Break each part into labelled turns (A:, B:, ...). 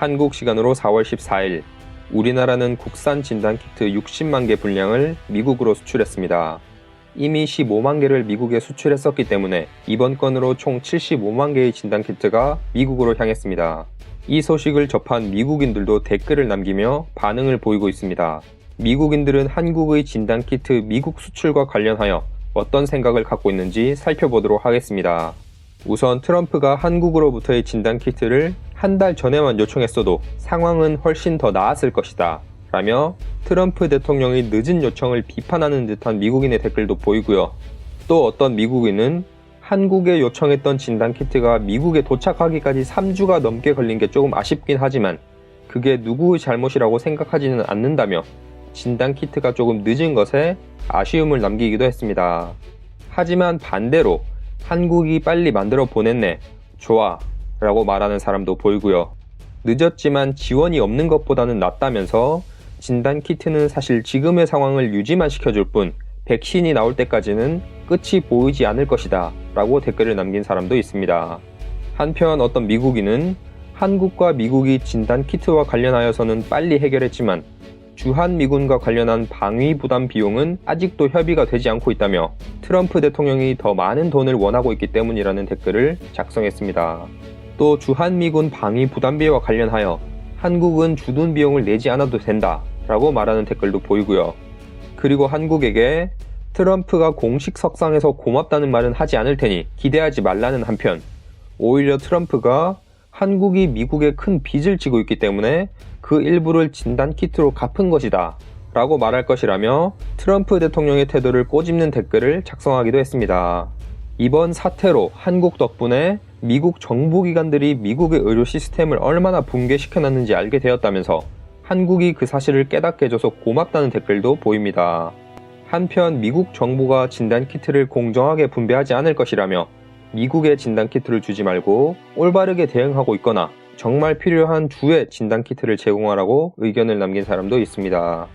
A: 한국 시간으로 4월 14일 우리나라는 국산 진단 키트 60만 개 분량을 미국으로 수출했습니다. 이미 15만 개를 미국에 수출했었기 때문에 이번 건으로 총 75만 개의 진단 키트가 미국으로 향했습니다. 이 소식을 접한 미국인들도 댓글을 남기며 반응을 보이고 있습니다. 미국인들은 한국의 진단 키트 미국 수출과 관련하여 어떤 생각을 갖고 있는지 살펴보도록 하겠습니다. 우선 트럼프가 한국으로부터의 진단 키트를 한 달 전에만 요청했어도 상황은 훨씬 더 나았을 것이다. 라며 트럼프 대통령의 늦은 요청을 비판하는 듯한 미국인의 댓글도 보이고요. 또 어떤 미국인은 한국에 요청했던 진단 키트가 미국에 도착하기까지 3주가 넘게 걸린 게 조금 아쉽긴 하지만 그게 누구의 잘못이라고 생각하지는 않는다며 진단 키트가 조금 늦은 것에 아쉬움을 남기기도 했습니다. 하지만 반대로 한국이 빨리 만들어 보냈네. 좋아. 라고 말하는 사람도 보이고요. 늦었지만 지원이 없는 것보다는 낫다면서 진단 키트는 사실 지금의 상황을 유지만 시켜줄 뿐 백신이 나올 때까지는 끝이 보이지 않을 것이다. 라고 댓글을 남긴 사람도 있습니다. 한편 어떤 미국인은 한국과 미국이 진단 키트와 관련하여서는 빨리 해결했지만 주한 미군과 관련한 방위 부담 비용은 아직도 협의가 되지 않고 있다며 트럼프 대통령이 더 많은 돈을 원하고 있기 때문이라는 댓글을 작성했습니다. 또 주한 미군 방위 부담비와 관련하여 한국은 주둔 비용을 내지 않아도 된다 라고 말하는 댓글도 보이고요. 그리고 한국에게 트럼프가 공식 석상에서 고맙다는 말은 하지 않을 테니 기대하지 말라는 한편 오히려 트럼프가 한국이 미국에 큰 빚을 지고 있기 때문에 그 일부를 진단 키트로 갚은 것이다. 라고 말할 것이라며 트럼프 대통령의 태도를 꼬집는 댓글을 작성하기도 했습니다. 이번 사태로 한국 덕분에 미국 정보기관들이 미국의 의료 시스템을 얼마나 붕괴시켜놨는지 알게 되었다면서 한국이 그 사실을 깨닫게 해줘서 고맙다는 댓글도 보입니다. 한편 미국 정부가 진단 키트를 공정하게 분배하지 않을 것이라며 미국의 진단키트를 주지 말고 올바르게 대응하고 있거나 정말 필요한 주의 진단키트를 제공하라고 의견을 남긴 사람도 있습니다.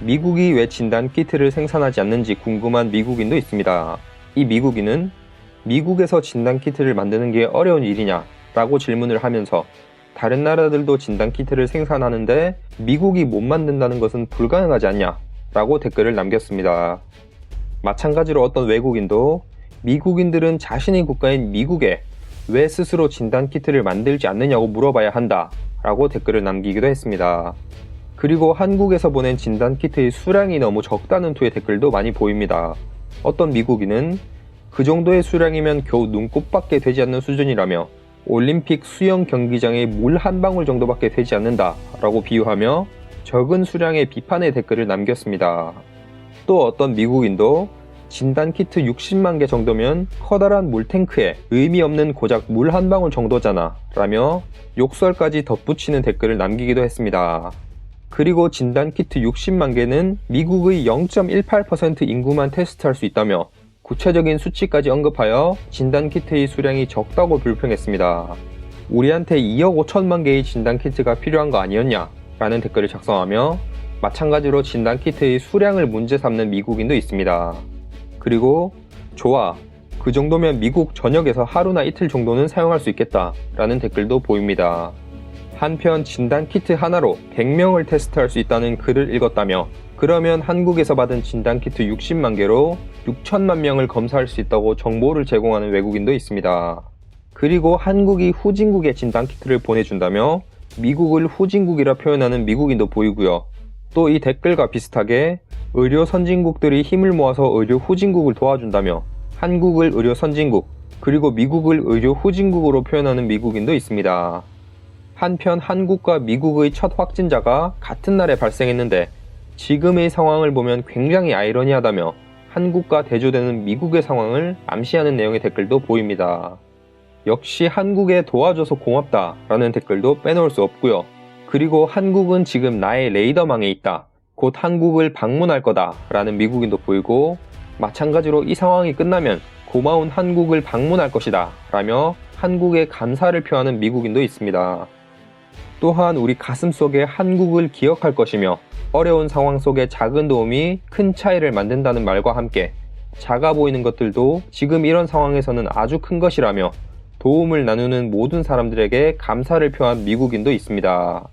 A: 미국이 왜 진단키트를 생산하지 않는지 궁금한 미국인도 있습니다. 이 미국인은 미국에서 진단키트를 만드는 게 어려운 일이냐? 라고 질문을 하면서 다른 나라들도 진단키트를 생산하는데 미국이 못 만든다는 것은 불가능하지 않냐? 라고 댓글을 남겼습니다. 마찬가지로 어떤 외국인도 미국인들은 자신의 국가인 미국에 왜 스스로 진단 키트를 만들지 않느냐고 물어봐야 한다. 라고 댓글을 남기기도 했습니다. 그리고 한국에서 보낸 진단 키트의 수량이 너무 적다는 투의 댓글도 많이 보입니다. 어떤 미국인은 그 정도의 수량이면 겨우 눈곱밖에 되지 않는 수준이라며 올림픽 수영 경기장의 물한 방울 정도밖에 되지 않는다 라고 비유하며 적은 수량의 비판의 댓글을 남겼습니다. 또 어떤 미국인도 진단키트 60만 개 정도면 커다란 물탱크에 의미 없는 고작 물 한 방울 정도잖아 라며 욕설까지 덧붙이는 댓글을 남기기도 했습니다. 그리고 진단키트 60만 개는 미국의 0.18% 인구만 테스트할 수 있다며 구체적인 수치까지 언급하여 진단키트의 수량이 적다고 불평했습니다. 우리한테 2억 5천만 개의 진단키트가 필요한 거 아니었냐? 라는 댓글을 작성하며 마찬가지로 진단키트의 수량을 문제 삼는 미국인도 있습니다. 그리고 좋아. 그 정도면 미국 전역에서 하루나 이틀 정도는 사용할 수 있겠다. 라는 댓글도 보입니다. 한편 진단 키트 하나로 100명을 테스트할 수 있다는 글을 읽었다며 그러면 한국에서 받은 진단 키트 60만 개로 6천만 명을 검사할 수 있다고 정보를 제공하는 외국인도 있습니다. 그리고 한국이 후진국에 진단 키트를 보내준다며 미국을 후진국이라 표현하는 미국인도 보이고요. 또 이 댓글과 비슷하게 의료 선진국들이 힘을 모아서 의료 후진국을 도와준다며 한국을 의료 선진국, 그리고 미국을 의료 후진국으로 표현하는 미국인도 있습니다. 한편 한국과 미국의 첫 확진자가 같은 날에 발생했는데 지금의 상황을 보면 굉장히 아이러니하다며 한국과 대조되는 미국의 상황을 암시하는 내용의 댓글도 보입니다. 역시 한국에 도와줘서 고맙다 라는 댓글도 빼놓을 수 없고요. 그리고 한국은 지금 나의 레이더망에 있다. 곧 한국을 방문할 거다 라는 미국인도 보이고 마찬가지로 이 상황이 끝나면 고마운 한국을 방문할 것이다 라며 한국에 감사를 표하는 미국인도 있습니다. 또한 우리 가슴 속에 한국을 기억할 것이며 어려운 상황 속에 작은 도움이 큰 차이를 만든다는 말과 함께 작아 보이는 것들도 지금 이런 상황에서는 아주 큰 것이라며 도움을 나누는 모든 사람들에게 감사를 표한 미국인도 있습니다.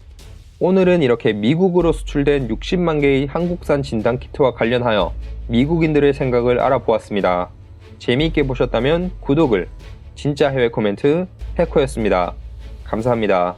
A: 오늘은 이렇게 미국으로 수출된 60만 개의 한국산 진단 키트와 관련하여 미국인들의 생각을 알아보았습니다. 재미있게 보셨다면 구독을, 진짜 해외 코멘트 해커였습니다. 감사합니다.